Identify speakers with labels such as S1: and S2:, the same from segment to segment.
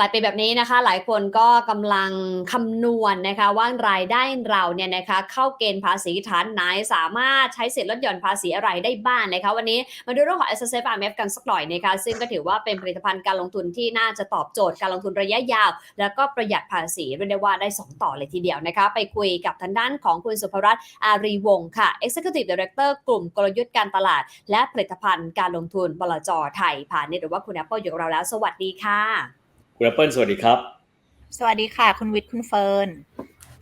S1: ปลายปีแบบนี้นะคะ หลายคนก็กำลังคำนวณนะคะ ว่ารายได้เราเนี่ยนะคะเข้าเกณฑ์ภาษีฐานไหนสามารถใช้สิทธิ์ลดหย่อนภาษีอะไรได้บ้างนะคะ วันนี้มาดูเรื่องของ S S F R M F กันสักหน่อยนะคะ ซึ่งก็ถือว่าเป็นผลิตภัณฑ์การลงทุนที่น่าจะตอบโจทย์การลงทุนระยะยาว แล้วก็ประหยัดภาษีเรียกได้ว่าได้ 2 ต่อเลยทีเดียวนะคะ ไปคุยกับทางด้านของคุณสุภรัตน์อารีวงศ์ค่ะ Executive Director กลุ่มกลยุทธ์การตลาด และผลิตภัณฑ์การลงทุนบลจไทยผ่านนี่หรือว่าคุณ Apple อยู่กับเราแล้ว สวัสดีค่ะ
S2: คุณแอปเปิลสวัสดีครับ
S3: สวัสดีค่ะ คุณวิทย์คุณเฟิร์น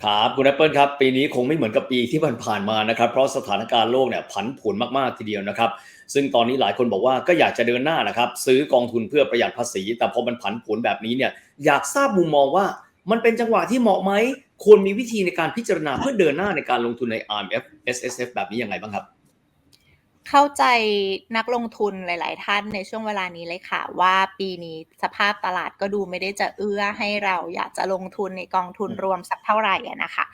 S2: ครับคุณแอปเปิลครับปีนี้คงไม่เหมือนกับปีที่ผ่านๆมานะครับ เพราะสถานการณ์โลกเนี่ยผันผวนมากๆทีเดียวนะครับ ซึ่งตอนนี้หลายคนบอกว่าก็อยากจะเดินหน้านะครับ ซื้อกองทุนเพื่อประหยัดภาษี แต่พอมันผันผวนแบบนี้เนี่ยอยากทราบมุมมองว่ามันเป็นจังหวะที่เหมาะไหมควรมีวิธีในการพิจารณาเพื่อเดินหน้าในการลงทุนใน RMF SSF แบบนี้ยังไงบ้างครับ
S3: เข้าใจนักลงทุนหลาย ๆ ท่านในช่วงเวลานี้เลยค่ะ ว่าปีนี้สภาพตลาดก็ดูไม่ได้จะเอื้อให้เราอยากจะลงทุนในกองทุนรวมสักเท่าไหร่นะคะ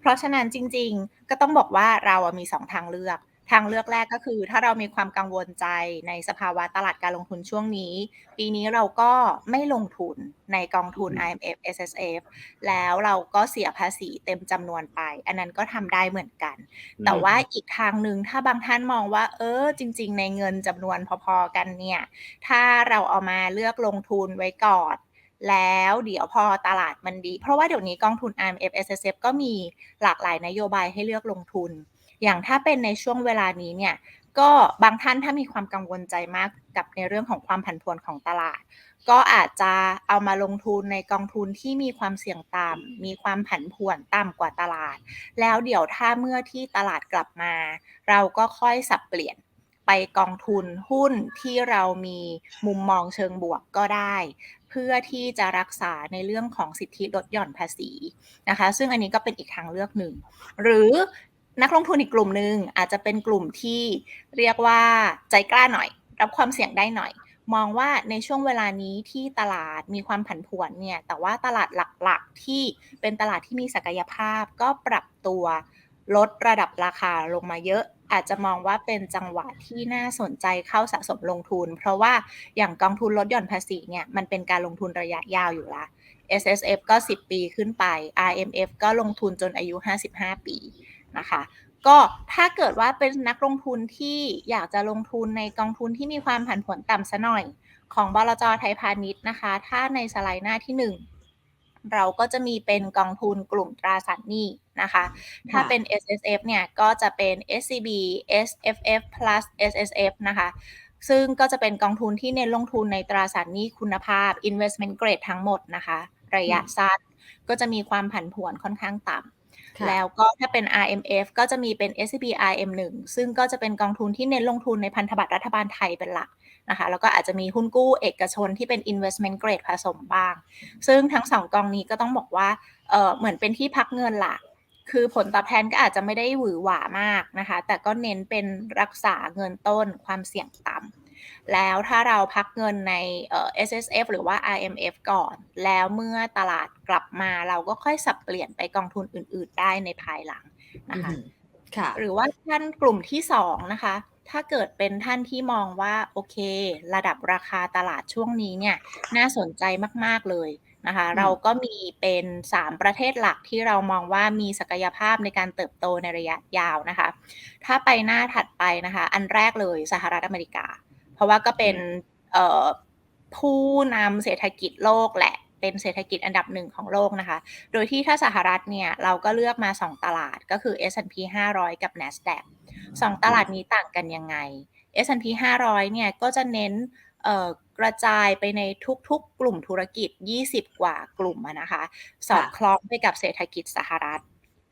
S3: เพราะฉะนั้นจริง ๆ ก็ต้องบอกว่าเรามีสองทางเลือก ทางเลือกแรกก็คือ ถ้าเรามีความกังวลใจในสภาวะตลาดการลงทุนช่วงนี้ ปีนี้เราก็ไม่ลงทุนในกองทุน IMF SSF แล้วเราก็เสียภาษีเต็มจำนวนไป อันนั้นก็ทำได้เหมือนกัน แต่ว่าอีกทางหนึ่งถ้าบางท่านมองว่า เออ จริง ๆ ในเงินจำนวนพอๆกันเนี่ย ถ้าเราเอามาเลือกลงทุนไว้ก่อนแล้วเดี๋ยวพอตลาดมันดี เพราะว่าเดี๋ยวนี้กองทุน IMF SSF ก็มีหลากหลายนโยบายให้เลือกลงทุน อย่างถ้าเป็นในช่วงเวลานี้เนี่ยก็บางท่านถ้ามีความกังวลใจมากกับในเรื่องของความผันผวนของตลาด ก็อาจจะเอามาลงทุนในกองทุนที่มีความเสี่ยงต่ำมีความผันผวนต่ำกว่าตลาด แล้วเดี๋ยวถ้าเมื่อที่ตลาดกลับมา เราก็ค่อยสับเปลี่ยนไปกองทุนหุ้นที่เรามีมุมมองเชิงบวกก็ได้ เพื่อที่จะรักษาในเรื่องของสิทธิลดหย่อนภาษีนะคะ ซึ่งอันนี้ก็เป็นอีกทางเลือกหนึ่ง หรือ นักลงทุนอีกกลุ่มหนึ่งอาจจะเป็นกลุ่มที่เรียกว่าใจกล้าหน่อย รับความเสี่ยงได้หน่อย มองว่าในช่วงเวลานี้ที่ตลาดมีความผันผวนเนี่ยแต่ว่าตลาดหลักๆ ที่เป็นตลาดที่มีศักยภาพ ก็ปรับตัวลดระดับราคาลงมาเยอะอาจจะมองว่าเป็นจังหวะที่น่าสนใจเข้าสะสมลงทุน เพราะว่าอย่างกองทุนลดหย่อนภาษีเนี่ยมันเป็นการลงทุนระยะยาวอยู่ละ S S F ก็ 10 ปีขึ้นไป R M F ก็ลงทุนจนอายุ 55 ปี นะคะ ก็ถ้าเกิดว่าเป็นนักลงทุนที่อยากจะลงทุนในกองทุนที่มีความผันผวนต่ำซะหน่อยของบลจไทยพาณิชย์นะคะ ถ้าในสไลด์หน้าที่ 1 เราก็จะมีเป็นกองทุนกลุ่มตราสารหนี้นะคะ ถ้าเป็น S S F เนี่ย ก็จะเป็น S C B S F F plus S S F นะคะ ซึ่งก็จะเป็นกองทุนที่เน้นลงทุนในตราสารหนี้คุณภาพ investment grade ทั้งหมดนะคะ ระยะสั้นก็จะมีความผันผวนค่อนข้างต่ำ
S1: ค่ะ
S3: แล้วก็ถ้าเป็น RMF ก็จะมีเป็น SCB RM1 ซึ่งก็จะเป็นกองทุนที่เน้นลงทุนในพันธบัตรรัฐบาลไทยเป็นหลักนะคะแล้วก็อาจจะมีหุ้นกู้เอกชนที่เป็น investment grade ผสมบ้าง ซึ่งทั้งสองกองนี้ก็ต้องบอกว่าเออเหมือนเป็นที่พักเงินหลักคือผลตอบแทนก็อาจจะไม่ได้หวือหวามากนะคะ แต่ก็เน้นเป็นรักษาเงินต้นความเสี่ยงต่ำ แล้วถ้าเราพักเงินในเอ่อ S S F หรือว่า I M F ก่อน แล้วเมื่อตลาดกลับมาเราก็ค่อยสับเปลี่ยนไปกองทุนอื่น ๆ ได้ในภายหลังนะคะ
S1: อืมค่ะ
S3: หรือว่าท่านกลุ่มที่สองนะคะ ถ้าเกิดเป็นท่านที่มองว่าโอเค ระดับราคาตลาดช่วงนี้เนี่ยน่าสนใจมาก ๆ เลยนะคะ
S1: อืม
S3: เราก็มีเป็น 3 ประเทศหลักที่เรามองว่ามีศักยภาพในการเติบโตในระยะยาวนะคะ ถ้าไปหน้าถัดไปนะคะ อันแรกเลยสหรัฐอเมริกา เพราะว่าก็เป็นเอ่อผู้นำเศรษฐกิจโลกแหละเป็นเศรษฐกิจอันดับหนึ่งของโลกนะคะ โดยที่ถ้าสหรัฐเนี่ย เราก็เลือกมา 2 ตลาดก็คือ S&P 500 กับ NASDAQ สองตลาดนี้ต่างกันยังไง S&P 500 เนี่ย ก็จะเน้นเอ่อกระจายไปในทุกๆ กลุ่มธุรกิจ 20 กว่ากลุ่มอะนะคะ สอดคล้องไปกับเศรษฐกิจสหรัฐ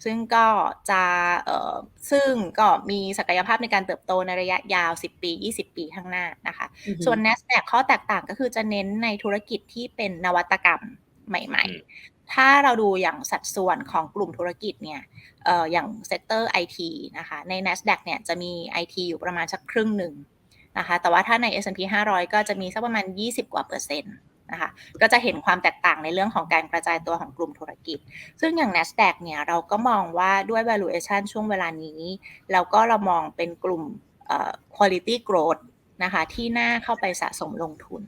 S3: ซึ่งก็จะเอ่อซึ่งก็มีศักยภาพในการเติบโตในระยะยาว 10 ปี 20 ปีข้างหน้านะคะ ส่วน NASDAQ ข้อแตกต่างก็คือจะเน้นในธุรกิจที่เป็นนวัตกรรมใหม่
S2: อืม
S3: ๆถ้าเราดูอย่างสัดส่วนของกลุ่มธุรกิจเนี่ยเอ่ออย่างเซกเตอร์ IT นะคะ ใน NASDAQ เนี่ยจะมี IT อยู่ประมาณสักครึ่งหนึ่งนะคะ แต่ว่าถ้าใน S&P 500 ก็จะมีสักประมาณ 20 กว่าเปอร์เซ็นต์ นะคะก็จะเห็นความแตกต่างในเรื่องของการกระจายตัวของกลุ่มธุรกิจ ซึ่งอย่าง NASDAQ เนี่ยเราก็มองว่าด้วย valuation ช่วงเวลานี้แล้วก็เรามองเป็นกลุ่ม quality growth นะคะที่น่าเข้าไปสะสมลงทุน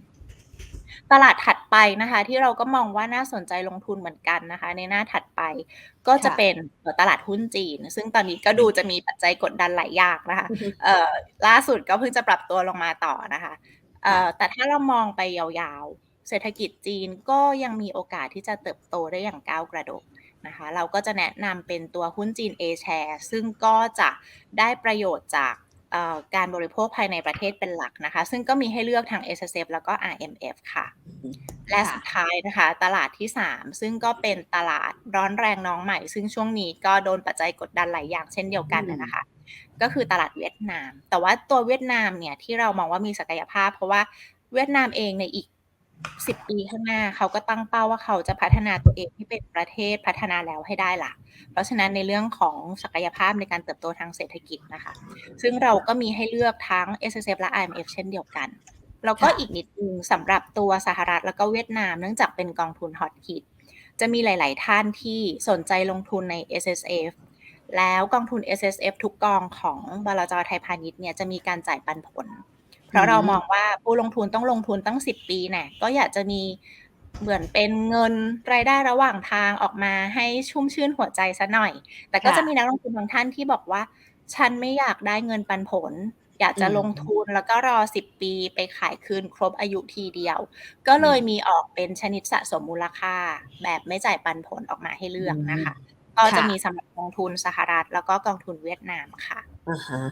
S3: ตลาดถัดไปนะคะที่เราก็มองว่าน่าสนใจลงทุนเหมือนกันนะคะ ในหน้าถัดไปก็จะเป็นตลาดหุ้นจีน ซึ่งตอนนี้ก็ดูจะมีปัจจัยกดดันหลายอย่างนะคะล่าสุดก็เพิ่งจะปรับตัวลงมาต่อนะคะแต่ถ้าเรามองไปยาวๆ เศรษฐกิจจีนก็ยังมีโอกาสที่จะเติบโตได้อย่างก้าวกระโดดนะคะเราก็จะแนะนำเป็นตัวหุ้นจีน A share ซึ่งก็จะได้ประโยชน์จากเอ่อการบริโภคภายในประเทศเป็นหลักนะคะ ซึ่งก็มีให้เลือกทาง S S F แล้วก็ R M F ค่ะ และ
S1: ค่ะ
S3: สุดท้ายนะคะ ตลาดที่ 3 ซึ่งก็เป็นตลาดร้อนแรงน้องใหม่ ซึ่งช่วงนี้ก็โดนปัจจัยกดดันหลายอย่างเช่นเดียวกัน
S1: อืม
S3: นะคะ ก็คือตลาดเวียดนาม แต่ว่าตัวเวียดนามเนี่ยที่เรามองว่ามีศักยภาพ เพราะว่าเวียดนามเองในอีก 10 ปีข้างหน้า เขาก็ตั้งเป้าว่าเขาจะพัฒนาตัวเองให้เป็นประเทศพัฒนาแล้วให้ได้ล่ะ เพราะฉะนั้นในเรื่องของศักยภาพในการเติบโตทางเศรษฐกิจนะคะ ซึ่งเราก็มีให้เลือกทั้ง S S F และ I M F เช่นเดียวกัน แล้วก็
S1: ค่ะ
S3: อีกนิดนึงสำหรับตัวสหรัฐแล้วก็เวียดนามเนื่องจากเป็นกองทุนฮอตฮิตจะมีหลาย ๆ ท่านที่สนใจลงทุนใน S S F แล้วกองทุน S S F ทุกกองของบลจไทยพาณิชย์เนี่ยจะมีการจ่ายปันผล เพราะเรามองว่าผู้ลงทุนต้องลงทุนตั้ง10ปีแน่ก็อยากจะมีเหมือนเป็นเงินรายได้ระหว่างทางออกมาให้ชุ่มชื่นหัวใจซะหน่อย แต่ก็จะมีนักลงทุนบางท่านที่บอกว่า ฉันไม่อยากได้เงินปันผล อยากจะลงทุนแล้วก็รอ 10 ปีไปขายคืนครบอายุทีเดียว ก็เลยมีออกเป็นชนิดสะสมมูลค่า แบบไม่จ่ายปันผลออกมาให้เลือกนะคะ ก็จะ
S1: ค่ะ
S3: มีสำหรับกองทุนสหรัฐ แล้วก็กองทุนเวียดนามค่ะ
S1: อ่าฮะ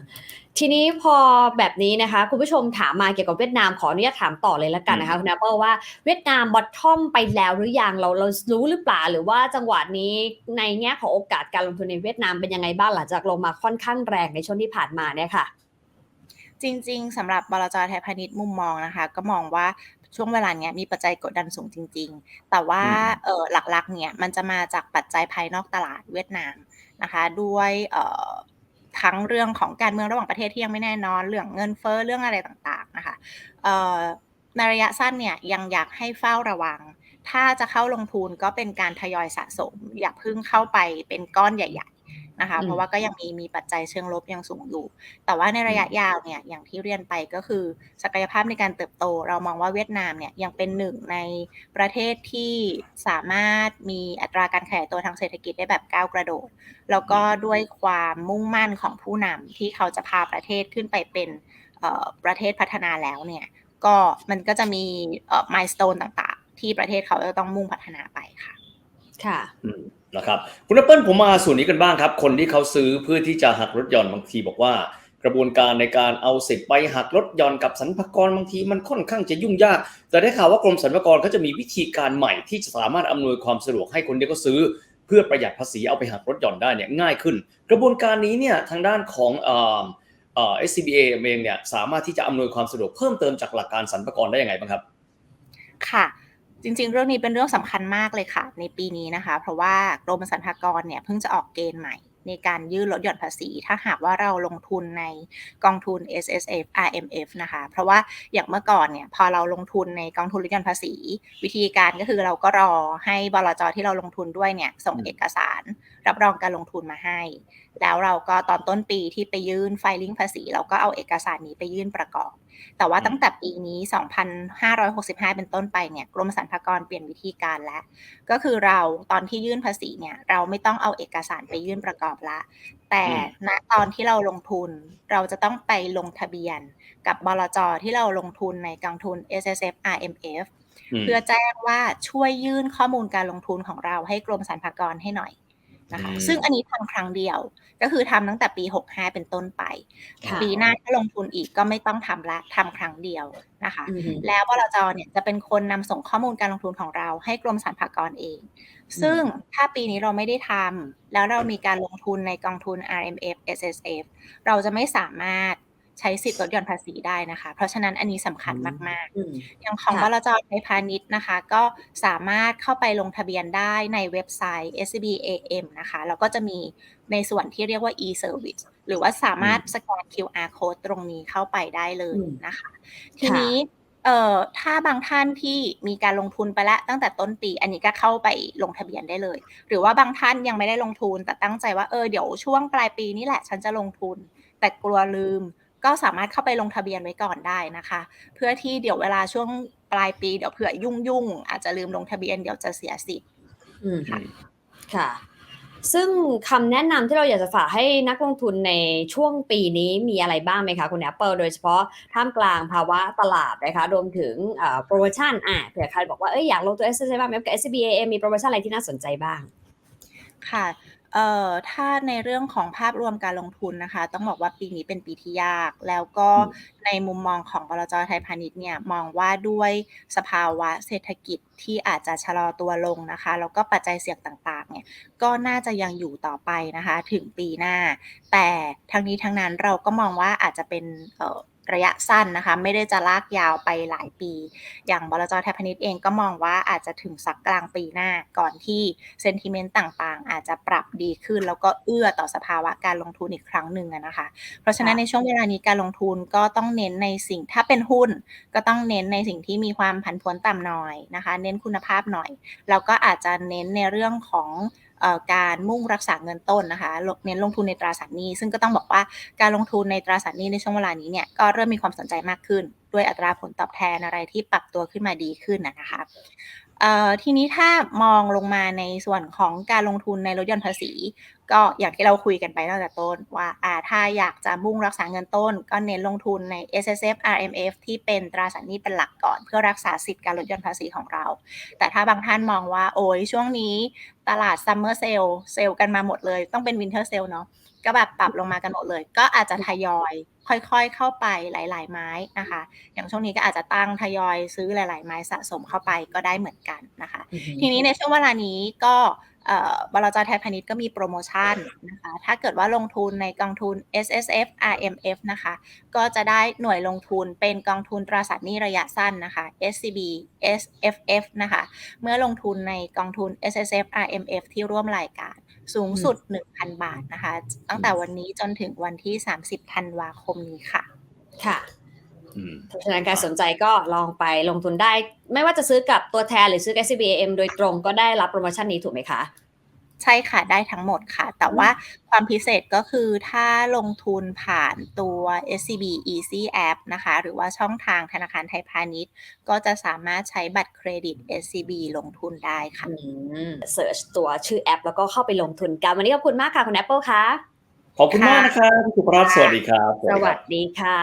S1: ทีนี้พอแบบนี้นะคะ คุณผู้ชมถามมาเกี่ยวกับเวียดนามขออนุญาตถามต่อเลยละกันนะคะคุณแอปเปิลว่าเวียดนามบอททอมไปแล้วหรือยังเราเรารู้หรือเปล่าหรือว่าจังหวะนี้ในแง่ของโอกาสการลงทุนในเวียดนามเป็นยังไงบ้างหลังจากลงมาค่อนข้างแรงในช่วงที่ผ่านมาเนี่ยค่ะ
S3: จริง ๆสำหรับบลจไทยพาณิชย์มุมมองนะคะ ก็มองว่าช่วงเวลาเนี้ยมีปัจจัยกดดันสูงจริง ๆ แต่ว่า
S2: อืม
S3: เออหลักๆเนี่ยมันจะมาจากปัจจัยภายนอกตลาดเวียดนามนะคะด้วยเอ่อทั้งเรื่องของการเมืองระหว่างประเทศที่ยังไม่แน่นอนเรื่องเงินเฟ้อเรื่องอะไรต่างๆนะคะเอ่อในระยะสั้นเนี่ยยังอยากให้เฝ้าระวัง ถ้าจะเข้าลงทุนก็เป็นการทยอยสะสม อย่าเพิ่งเข้าไปเป็นก้อนใหญ่ ๆ นะคะ
S1: อืม
S3: เพราะว่าก็ยังมีมีปัจจัยเชิงลบยังสูงอยู่ แต่ว่าในระยะยาวเนี่ยอย่างที่เรียนไปก็คือศักยภาพในการเติบโต เรามองว่าเวียดนามเนี่ยยังเป็นหนึ่งในประเทศที่สามารถมีอัตราการขยายตัวทางเศรษฐกิจได้แบบก้าวกระโดด แล้วก็ด้วยความมุ่งมั่นของผู้นำที่เขาจะพาประเทศขึ้นไปเป็นเอ่อประเทศพัฒนาแล้วเนี่ยก็มันก็จะมีเอ่อมายสเตนต่างๆ ที่ประเทศเขาจะต้องมุ่งพัฒนาไปค่ะ
S1: ค่ะ
S2: อืมนะครับคุณแอปเปิลผมมาส่วนนี้กันบ้างครับ คนที่เขาซื้อเพื่อที่จะหักลดหย่อนบางทีบอกว่า กระบวนการในการเอาสิทธิ์ไปหักลดหย่อนกับสรรพากรบางทีมันค่อนข้างจะยุ่งยาก แต่ได้ข่าวว่ากรมสรรพากรเขาจะมีวิธีการใหม่ที่จะสามารถอำนวยความสะดวกให้คนที่เขาซื้อ เพื่อประหยัดภาษีเอาไปหักลดหย่อนได้เนี่ยง่ายขึ้น กระบวนการนี้เนี่ยทางด้านของเอ่อเอ่อ SCBA เองเนี่ยสามารถที่จะอำนวยความสะดวกเพิ่มเติมจากหลักการสรรพากรได้ยังไงบ้างครับ
S3: ค่ะ จริงๆ เรื่องนี้เป็นเรื่องสำคัญมากเลยค่ะ ในปีนี้นะคะ เพราะว่ากรมสรรพากรเนี่ยเพิ่งจะออกเกณฑ์ใหม่ในการยื่นลดหย่อนภาษี ถ้าหากว่าเราลงทุนในกองทุน S S F R M F นะคะ เพราะว่าอย่างเมื่อก่อนเนี่ยพอเราลงทุนในกองทุนลดหย่อนภาษี วิธีการก็คือเราก็รอให้บลจที่เราลงทุนด้วยเนี่ยส่งเอกสารรับรองการลงทุนมาให้ แล้วเราก็ตอนต้นปีที่ไปยื่นไฟลิ่งภาษีเราก็เอาเอกสารนี้ไปยื่นประกอบ แต่ว่า
S2: อืม
S3: ตั้งแต่ปีนี้ 2,565 เป็นต้นไปเนี่ยกรมสรรพากรเปลี่ยนวิธีการแล้ว ก็คือเราตอนที่ยื่นภาษีเนี่ยเราไม่ต้องเอาเอกสารไปยื่นประกอบละ แต่
S2: อืม
S3: ณตอนที่เราลงทุนเราจะต้องไปลงทะเบียน กับบลจที่เราลงทุนในกองทุน S S F R M F
S2: ม
S3: เพื่อแจ้งว่าช่วยยื่นข้อมูลการลงทุนของเราให้กรมสรรพากรให้หน่อย นะคะ
S2: อืม
S3: ซึ่งอันนี้ทำครั้งเดียว ก็คือทำตั้งแต่ปี 65 เป็นต้นไป
S1: ค่ะ
S3: ปีหน้าถ้าลงทุนอีกก็ไม่ต้องทำละทำครั้งเดียวนะคะ
S1: อือฮึ
S3: แล้วบลจเนี่ยจะเป็นคนนำส่งข้อมูลการลงทุนของเราให้กรมสรรพากรเอง ซึ่งถ้าปีนี้เราไม่ได้ทำแล้วเรามีการลงทุนในกองทุน RMF SSF เราจะไม่สามารถ ใช้สิทธิ์ลดหย่อนภาษีได้นะคะ เพราะฉะนั้นอันนี้สำคัญมากๆ
S1: อืม
S3: อย่างของ
S1: ค่ะ
S3: บลจไทยพาณิชย์นะคะ ก็สามารถเข้าไปลงทะเบียนได้ในเว็บไซต์ SCBAM นะคะ แล้วก็จะมีในส่วนที่เรียกว่า e-service หรือว่าสามารถสแกน QR code ตรงนี้เข้าไปได้เลย
S1: อืม
S3: นะคะ ทีนี้เอ่อถ้าบางท่านที่มีการลงทุนไปแล้วตั้งแต่ต้นปี อันนี้ก็เข้าไปลงทะเบียนได้เลย หรือว่าบางท่านยังไม่ได้ลงทุน แต่ตั้งใจว่าเออเดี๋ยวช่วงปลายปีนี่แหละ ฉันจะลงทุน แต่กลัวลืม ก็สามารถเข้าไปลงทะเบียนไว้ก่อนได้นะคะ เพื่อที่เดี๋ยวเวลาช่วงปลายปีเดี๋ยวเผื่อยุ่งๆอาจจะลืมลงทะเบียนเดี๋ยวจะเสียสิทธิ์
S1: อืม
S2: อืม
S1: ค่ะ ซึ่งคำแนะนำที่เราอยากจะฝากให้นักลงทุนในช่วงปีนี้มีอะไรบ้างไหมคะคุณ Apple โดยเฉพาะท่ามกลางภาวะตลาดนะคะรวมถึงเอ่อโปรโมชั่นอะเผื่อใครบอกว่าเอ้ยอยากลงตัว S S บ้างกับ S B A M มีโปรโมชั่นอะไรที่น่าสนใจบ้าง
S3: ค่ะ เอ่อ ถ้าในเรื่องของภาพรวมการลงทุนนะคะ ต้องบอกว่าปีนี้เป็นปีที่ยาก แล้วก็
S2: อืม
S3: ในมุมมองของบลจ ไทยพาณิชย์เนี่ย มองว่าด้วยสภาวะเศรษฐกิจที่อาจจะชะลอตัวลงนะคะ แล้วก็ปัจจัยเสี่ยงต่าง ๆ เนี่ย ก็น่าจะยังอยู่ต่อไปนะคะ ถึงปีหน้า แต่ทั้งนี้ทั้งนั้นเราก็มองว่าอาจจะเป็น เอ่อ ระยะสั้นนะคะ ไม่ได้จะลากยาวไปหลายปี อย่างบลจไทยพาณิชย์เองก็มองว่าอาจจะถึงสักกลางปีหน้าก่อนที่เซนติเมนต์ต่างๆ อาจจะปรับดีขึ้น แล้วก็เอื้อต่อสภาวะการลงทุนอีกครั้งหนึ่งนะคะ เพราะฉะนั้นในช่วงเวลานี้การลงทุนก็ต้องเน้นในสิ่งถ้าเป็นหุ้น ก็ต้องเน้นในสิ่งที่มีความผันผวนต่ำหน่อยนะคะ เน้นคุณภาพหน่อยแล้วก็อาจจะเน้นในเรื่องของ การมุ่งรักษาเงินต้นนะคะเน้นลงทุนในตราสารหนี้ ซึ่งก็ต้องบอกว่าการลงทุนในตราสารหนี้ในช่วงเวลานี้เนี่ยก็เริ่มมีความสนใจมากขึ้น ด้วยอัตราผลตอบแทนอะไรที่ปรับตัวขึ้นมาดีขึ้นนะคะทีนี้ถ้ามองลงมาในส่วนของการลงทุนในรถยนต์ภาษี ก็อย่างที่เราคุยกันไปตั้งแต่ต้นว่าอ่าถ้าอยากจะมุ่งรักษาเงินต้น ก็เน้นลงทุนใน S S F R M F ที่เป็นตราสารหนี้เป็นหลักก่อน เพื่อรักษาสิทธิ์การลดหย่อนภาษีของเรา แต่ถ้าบางท่านมองว่าโอ้ยช่วงนี้ตลาดซัมเมอร์เซลเซลกันมาหมดเลย ต้องเป็นวินเทอร์เซลเนาะก็แบบปรับลงมากันหมดเลย ก็อาจจะทยอยค่อยๆเข้าไปหลาย ๆ ไม้นะคะ อย่างช่วงนี้ก็อาจจะตั้งทยอยซื้อหลาย ๆ ไม้สะสมเข้าไปก็ได้เหมือนกันนะคะ ทีนี้ในช่วงเวลานี้ก็เอ่อ บลจไทยพาณิชย์ก็มีโปรโมชั่นนะคะ ถ้าเกิดว่าลงทุนในกองทุน S S F R M F นะคะ ก็จะได้หน่วยลงทุนเป็นกองทุนตราสารหนี้ระยะสั้นนะคะ S C B S F F นะคะ เมื่อลงทุนในกองทุน S S F R M F ที่ร่วมรายการสูงสุด 1,000 บาทนะคะ ตั้งแต่วันนี้จนถึงวันที่ 30 ธันวาคมนี้ค่ะ
S1: ค่ะ
S2: อืม
S1: เพราะฉะนั้นการสนใจก็ลองไปลงทุนได้ ไม่ว่าจะซื้อกับตัวแทนหรือซื้อ S B A M โดยตรงก็ได้รับโปรโมชั่นนี้ถูกไหมคะ
S3: ใช่ค่ะ ได้ทั้งหมดค่ะ แต่ว่าความพิเศษก็คือถ้าลงทุนผ่านตัว SCB Easy App นะคะ หรือว่าช่องทางธนาคารไทยพาณิชย์ ก็จะสามารถใช้บัตรเครดิต SCB ลงทุนได้ค่ะ
S1: เสิร์ชตัวชื่อแอป แล้วก็เข้าไปลงทุนกัน วันนี้ขอบคุณมากค่ะ คุณ Apple ค่ะ
S2: ขอบคุณมากนะครับคุณสุภรัตน์สวัสดีครับ
S1: สวัสดีค่ะ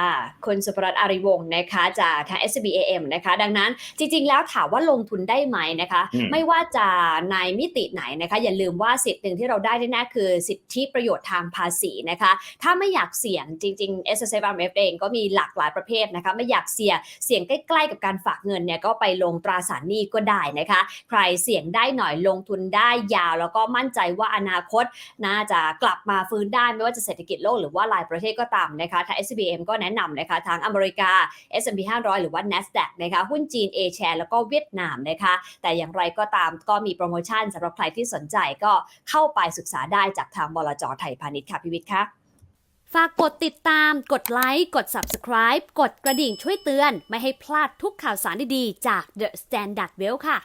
S1: คุณสุภรัตน์อาริวงศ์นะคะจากทาง SBAM นะคะ ดังนั้นจริง ๆ แล้วถามว่าลงทุนได้ไหมนะคะ
S2: อืม
S1: ไม่ว่าจะในมิติไหนนะคะ อย่าลืมว่าสิทธิ์หนึ่งที่เราได้แน่ๆคือสิทธิประโยชน์ทางภาษีนะคะ ถ้าไม่อยากเสี่ยงจริง ๆ s s f m f เองก็มีหลากหลายประเภทนะคะ ไม่อยากเสี่ยงเสี่ยงใกล้ ๆ กับการฝากเงินเนี่ยก็ไปลงตราสารหนี้ก็ได้นะคะ ใครเสี่ยงได้หน่อยลงทุนได้ยาว แล้วก็มั่นใจว่าอนาคตน่าจะกลับมาฟื้นได้ไม่ว่าจะเศรษฐกิจโลกหรือว่าหลายประเทศก็ตามนะคะทาง SBM ก็แนะนำนะคะทางอเมริกา S&P 500 หรือว่า NASDAQ นะคะหุ้นจีน A share แล้วก็เวียดนามนะคะแต่อย่างไรก็ตามก็มีโปรโมชั่นสำหรับใครที่สนใจก็เข้าไปศึกษาได้จากทางบลจไทยพาณิชย์ค่ะพิวิทย์ค่ะ
S4: ฝากกดติดตาม กดไลค์ กด Subscribe กดกระดิ่งช่วยเตือน ไม่ให้พลาดทุกข่าวสารดีๆ จาก The Standard Well ค่ะ